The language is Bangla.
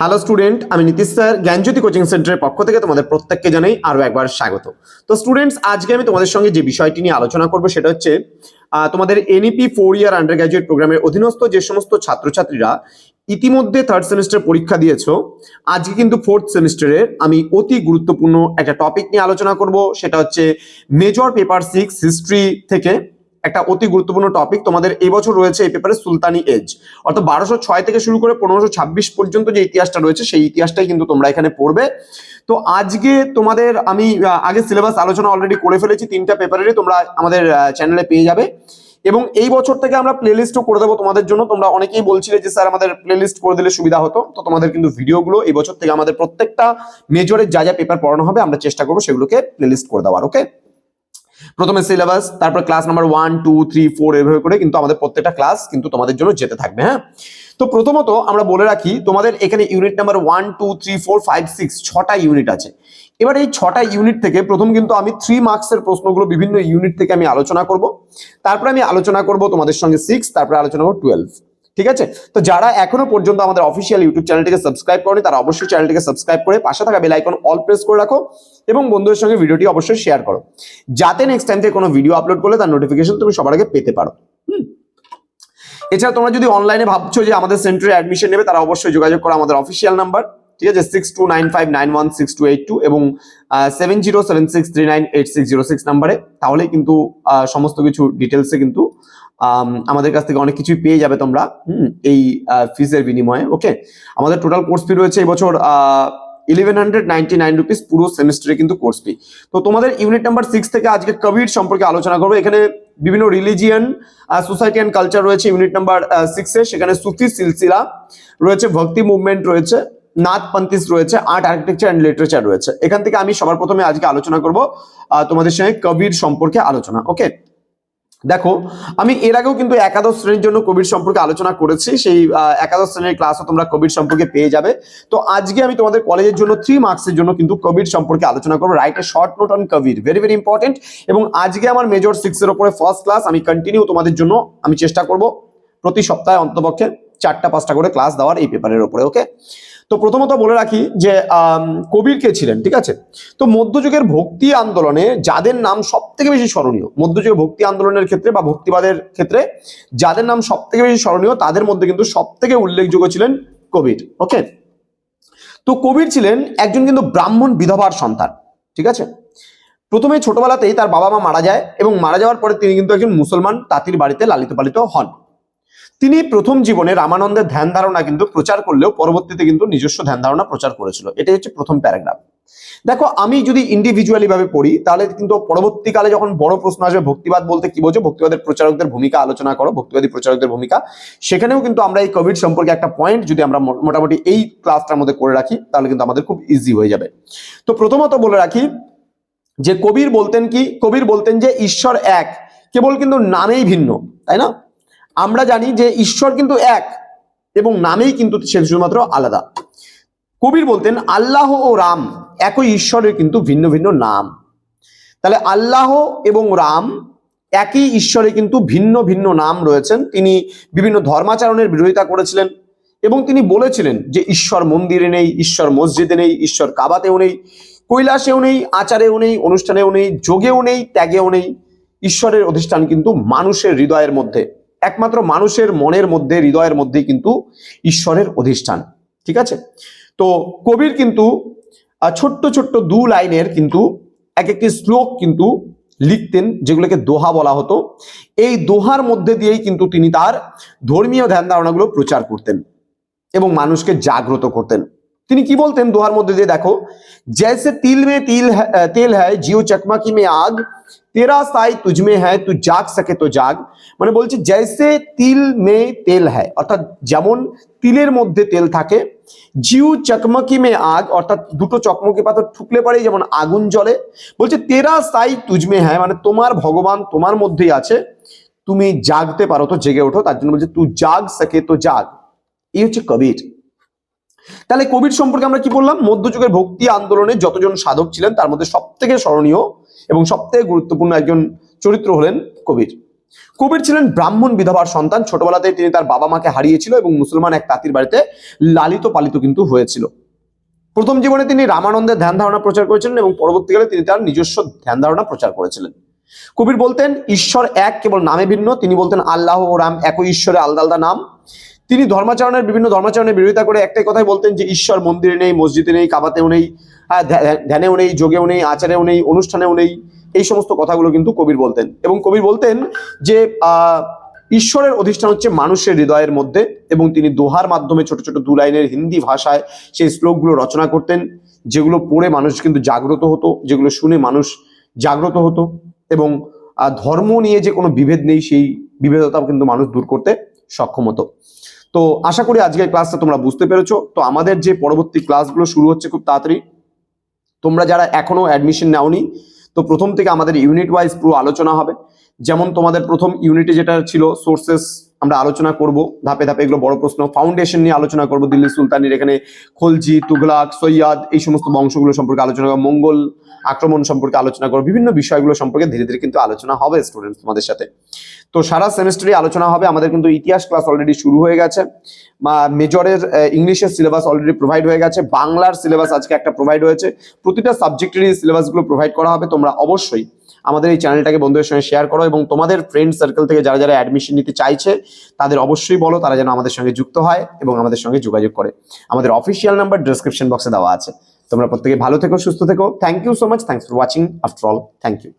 হ্যালো স্টুডেন্ট আমি নীতিশ স্যার, জ্ঞানজ্যোতি কোচিং সেন্টারের পক্ষ থেকে তোমাদের প্রত্যেককে জানাই আরও একবার স্বাগত। তো স্টুডেন্টস আজকে আমি তোমাদের সঙ্গে যে বিষয়টি নিয়ে আলোচনা করব সেটা হচ্ছে তোমাদের NEP four year undergraduate প্রোগ্রামের অধীনস্থ যে সমস্ত ছাত্রছাত্রীরা ইতিমধ্যে থার্ড সেমিস্টার পরীক্ষা দিয়েছ, আজকে কিন্তু ফোর্থ সেমিস্টারের আমি অতি গুরুত্বপূর্ণ একটা টপিক নিয়ে আলোচনা করব, সেটা হচ্ছে মেজর পেপার সিক্স হিস্ট্রি থেকে একটা অতি গুরুত্বপূর্ণ টপিক তোমাদের এই বছর রয়েছে এই পেপারে সুলতানি এজ অর্থাৎ বারোশো ছয় থেকে শুরু করে পনেরোশো ছাব্বিশ পর্যন্ত যে ইতিহাসটা রয়েছে, সেই ইতিহাসটাই কিন্তু তোমরা এখানে পড়বে। তো আজকে তোমাদের আমি আগে সিলেবাস আলোচনা অলরেডি করে ফেলেছি, তিনটা পেপারেরই তোমরা আমাদের চ্যানেলে পেয়ে যাবে। এবং এই বছর থেকে আমরা প্লেলিস্টও করে দেবো তোমাদের জন্য। তোমরা অনেকেই বলছিলে যে, স্যার, আমাদের প্লেলিস্ট করে দিলে সুবিধা হতো। তো তোমাদের কিন্তু ভিডিওগুলো এই বছর থেকে আমাদের প্রত্যেকটা মেজরের যা যা পেপার পড়ানো হবে, আমরা চেষ্টা করব সেগুলোকে প্লেলিস্ট করে দেওয়ার ওকে প্রথমে সিলেবাস তারপর class number one two three four এভাবে করে কিন্তু আমাদের প্রত্যেকটা ক্লাস কিন্তু তোমাদের জন্য যেতে থাকবে হ্যাঁ? তো প্রথমত আমরা বলে রাখি, তোমাদের এখানে unit number one two three four five six ছটা ইউনিট আছে। এবার এই ছটা ইউনিট থেকে প্রথম কিন্তু আমি থ্রি মার্কসের প্রশ্নগুলো বিভিন্ন ইউনিট থেকে আমি আলোচনা করব। তারপরে আমি আলোচনা করব তোমাদের সঙ্গে সিক্স তারপরে আলোচনা করব টুয়েলভ ঠিক আছে? তো যারা এখনও পর্যন্ত আমাদের অফিসিয়াল ইউটিউব চ্যানেলটিকে সাবস্ক্রাইব করেনি, তারা অবশ্যই চ্যানেলটিকে সাবস্ক্রাইব করে পাশে থাকা বেল আইকন অল প্রেস করে রাখো এবং বন্ধুদের সঙ্গে ভিডিওটি অবশ্যই শেয়ার করো। যাতে নেক্সট টাইম থেকে কোনো ভিডিও আপলোড করলে তার নোটিফিকেশন তুমি সবার আগে পেতে পারো। এছাড়া তোমরা যদি অনলাইনে ভাবছ যে আমাদের সেন্টারে অ্যাডমিশন নেবে, তারা অবশ্যই যোগাযোগ করো আমাদের অফিসিয়াল নাম্বার ঠিক আছে six two nine five nine one six two eight two এবং seven zero seven six three nine eight six zero six নাম্বারে। তাহলেই কিন্তু সমস্ত কিছু ডিটেলসে কিন্তু আমাদের কাছ থেকে অনেক কিছুই পেয়ে যাবে তোমরা হুম, এই ফিজের বিনিময়ে ওকে আমাদের টোটাল কোর্স ফি রয়েছে এই বছর eleven hundred ninety nine rupees পুরো সেমিস্টারে কিন্তু কোর্স ফি তো তোমাদের ইউনিট নাম্বার সিক্স থেকে আজকে কবির সম্পর্কে আলোচনা করব। এখানে বিভিন্ন রিলিজিয়ান সোসাইটি অ্যান্ড কালচার রয়েছে ইউনিট নাম্বার সিক্সে সেখানে সুফি সিলসিলা রয়েছে ভক্তি মুভমেন্ট রয়েছে। নাথ পন্থিস রয়েছে, আর্ট, আর্কিটেকচার অ্যান্ড লিটারেচার রয়েছে। এখান থেকে আমি সবার প্রথমে আজকে আলোচনা করব তোমাদের সঙ্গে কবির সম্পর্কে আলোচনা ওকে দেখো, আমি এর আগেও কিন্তু একাদশ শ্রেণির জন্য কবির সম্পর্কে আলোচনা করেছি, সেই একাদশ শ্রেণির ক্লাসও তোমরা কবির সম্পর্কে পেয়ে যাবে। তো আজকে আমি তোমাদের কলেজের জন্য থ্রি মার্কসের জন্য কিন্তু কবির সম্পর্কে আলোচনা করব। Write a short note on Kabir very very important এবং আজকে আমার মেজর সিক্স এর উপরে ফার্স্ট ক্লাস আমি কন্টিনিউ তোমাদের জন্য আমি চেষ্টা করব প্রতি সপ্তাহে অন্তপক্ষে। চারটা, পাঁচটা করে ক্লাস দেওয়ার এই পেপারের উপরে ওকে তো প্রথমত বলে রাখি যে কবির কে ছিলেন, ঠিক আছে? তো মধ্যযুগের ভক্তি আন্দোলনে যাদের নাম সব থেকে বেশি স্মরণীয়, মধ্যযুগের ভক্তি আন্দোলনের ক্ষেত্রে বা ভক্তিবাদের ক্ষেত্রে যাদের নাম সব থেকে বেশি স্মরণীয়, তাদের মধ্যে কিন্তু সব থেকে উল্লেখযোগ্য ছিলেন কবির ওকে তো কবির ছিলেন একজন কিন্তু ব্রাহ্মণ বিধবার সন্তান, ঠিক আছে? প্রথমে ছোটবেলাতেই তার বাবা মা মারা যায় এবং মারা যাওয়ার পরে তিনি কিন্তু একজন মুসলমান, তাঁতির বাড়িতে লালিত পালিত হন। তিনি প্রথম জীবনে রামানন্দের ধ্যান ধারণা কিন্তু প্রচার করলেও পরবর্তীতে কিন্তু নিজস্ব ধ্যান ধারণা প্রচার করেছিল। এটাই হচ্ছে প্রথম প্যারাগ্রাফ। দেখো, আমি যদি ইন্ডিভিজুয়ালি ভাবে পড়ি, তাহলে কিন্তু পরবর্তীকালে যখন বড় প্রশ্ন আসবে, ভক্তিবাদ বলতে কি বোঝো? ভক্তিবাদের প্রচারকদের ভূমিকা আলোচনা করো, ভক্তিবাদী প্রচারকদের ভূমিকা। সেখানেও কিন্তু আমরা এই কোভিড সম্পর্কে একটা পয়েন্ট যদি আমরা মোটামুটি এই ক্লাসটার মধ্যে করে রাখি, তাহলে কিন্তু আমাদের খুব ইজি হয়ে যাবে। তো প্রথমত বলে রাখি যে কবির বলতেন কি? কবির বলতেন যে ঈশ্বর এক, কেবল কিন্তু নামেই ভিন্ন, তাই না? আমরা জানি যে ঈশ্বর কিন্তু এক এবং নামেই কিন্তু সে শুধুমাত্র আলাদা। কবির বলতেন, আল্লাহ ও রাম একই ঈশ্বরের কিন্তু ভিন্ন ভিন্ন নাম। তাহলে আল্লাহ এবং রাম একই ঈশ্বরে কিন্তু ভিন্ন ভিন্ন নাম রয়েছেন। তিনি বিভিন্ন ধর্মাচরণের বিরোধিতা করেছিলেন এবং তিনি বলেছিলেন যে, ঈশ্বর মন্দিরে নেই, ঈশ্বর মসজিদে নেই, ঈশ্বর কাবাতেও নেই, কৈলাসেও নেই, আচারেও নেই, অনুষ্ঠানেও নেই, যোগেও নেই, ত্যাগেও নেই। ঈশ্বরের অধিষ্ঠান কিন্তু মানুষের হৃদয়ের মধ্যে। একমাত্র মানুষের মনের মধ্যে, হৃদয়ের মধ্যেই কিন্তু ঈশ্বরের অধিষ্ঠান, ঠিক আছে? তো কবির কিন্তু ছোট্ট ছোট্ট দু লাইনের কিন্তু এক একটি শ্লোক কিন্তু লিখতেন, যেগুলোকে দোহা বলা হতো। এই দোহার মধ্যে দিয়েই কিন্তু তিনি তার ধর্মীয় ধ্যান ধারণাগুলো প্রচার করতেন এবং মানুষকে জাগ্রত করতেন। তিনি কি বলতেন দোহার মধ্যে দিয়ে? দেখো জেসে তিল মে তিল তেল হ্যায় জিও চকমাকি মে আগ তেরা সাই তুজমে হ্যায় তু জাগ সকে তো জাগ মানে বলছে জেসে তিল মে তেল হ্যায় অর্থাৎ যেমন তিলের মধ্যে তেল থাকে জিউ চকমকি মে আগ অর্থাৎ দুটো চকমকি পাথর ঠুকলে পারে যেমন আগুন জ্বলে। বলছে তেরা সাই তুজমে হ্যায় মানে তোমার ভগবান তোমার মধ্যেই আছে, তুমি জাগতে পারো তো জেগে ওঠো। তার জন্য বলছে তু জাগ সকে তো জাগ। এই হচ্ছে কবির। তাহলে কবির সম্পর্কে আমরা কি বললাম? মধ্যযুগের ভক্তি আন্দোলনে যতজন সাধক ছিলেন, তার মধ্যে সব থেকে স্মরণীয় এবং সব থেকে গুরুত্বপূর্ণ একজন চরিত্র হলেন কবির কবির ছিলেন ব্রাহ্মণ বিধবার সন্তান। ছোটবেলাতেই তিনি তার বাবা মাকে হারিয়েছিল এবং মুসলমান এক তাঁতির বাড়িতে লালিত পালিত কিন্তু হয়েছিল। প্রথম জীবনে তিনি রামানন্দের ধ্যান ধারণা প্রচার করেছিলেন এবং পরবর্তীকালে তিনি তার নিজস্ব ধ্যান ধারণা প্রচার করেছিলেন। কবির বলতেন, ঈশ্বর এক, কেবল নামে ভিন্ন। তিনি বলতেন, আল্লাহ ও রাম একই ঈশ্বরে আলাদা আলাদা নাম। তিনি ধর্মাচরণের বিভিন্ন ধর্মাচরণের বিরোধিতা করে একটাই কথাই বলতেন যে ঈশ্বর মন্দিরে নেই, মসজিদে নেই, কাবাতেও নেই ধ্যানেও নেই, যোগেও নেই, আচারেও নেই, অনুষ্ঠানেও নেই, এই সমস্ত কথাগুলো কিন্তু কবির বলতেন। এবং কবির বলতেন যে ঈশ্বরের অধিষ্ঠান হচ্ছে মানুষের হৃদয়ের মধ্যে এবং তিনি দোহার মাধ্যমে ছোট ছোট দু লাইনের হিন্দি ভাষায় সেই শ্লোকগুলো রচনা করতেন, যেগুলো পড়ে মানুষ কিন্তু জাগ্রত হতো, যেগুলো শুনে মানুষ জাগ্রত হতো এবং ধর্ম নিয়ে যে কোনো বিভেদ নেই, সেই বিভেদতাও কিন্তু মানুষ দূর করতে সক্ষম হতো তো আশা করি আজকের ক্লাসটা তোমরা বুঝতে পেরেছ। তো আমাদের যে পরবর্তী ক্লাসগুলো শুরু হচ্ছে খুব তাড়াতাড়ি। তোমরা যারা এখনও অ্যাডমিশন নাওনি, তো প্রথম থেকে আমাদের ইউনিট ওয়াইজ পুরো আলোচনা হবে। যেমন তোমাদের প্রথম ইউনিটে যেটা ছিল সোর্সেস আমরা আলোচনা করব, ধাপে ধাপে এগুলো বড় প্রশ্ন। ফাউন্ডেশন নিয়ে আলোচনা করব, দিল্লি সুলতানের এখানে খলজি তুগলাক সৈয়াদ, এই সমস্ত বংশগুলো সম্পর্কে আলোচনা করব, মঙ্গল আক্রমণ সম্পর্কে আলোচনা করব, বিভিন্ন বিষয়গুলো সম্পর্কে ধীরে ধীরে কিন্তু আলোচনা হবে স্টুডেন্টস তোমাদের সাথে। তো সারা সেমিস্টারে আলোচনা হবে। আমাদের কিন্তু ইতিহাস ক্লাস অলরেডি শুরু হয়ে গেছে। মেজরের ইংলিশের সিলেবাস অলরেডি প্রোভাইড হয়ে গেছে। বাংলার সিলেবাস আজকে একটা প্রোভাইড হয়েছে। প্রতিটা সাবজেক্টেরই সিলেবাসগুলো প্রোভাইড করা হবে। তোমরা অবশ্যই আমাদের এই চ্যানেলটাকে বন্ধুদের সঙ্গে শেয়ার করো এবং তোমাদের ফ্রেন্ড সার্কেল থেকে যারা যারা অ্যাডমিশন নিতে চাইছে, তাদের অবশ্যই বলো, তারা যেন আমাদের সঙ্গে যুক্ত হয় এবং আমাদের সঙ্গে যোগাযোগ করে। আমাদের অফিসিয়াল নাম্বার ডিসক্রিপশন বক্সে দেওয়া আছে। তোমরা প্রত্যেকে ভালো থেকো, সুস্থ থেকো। Thank you so much thanks for watching after all thank you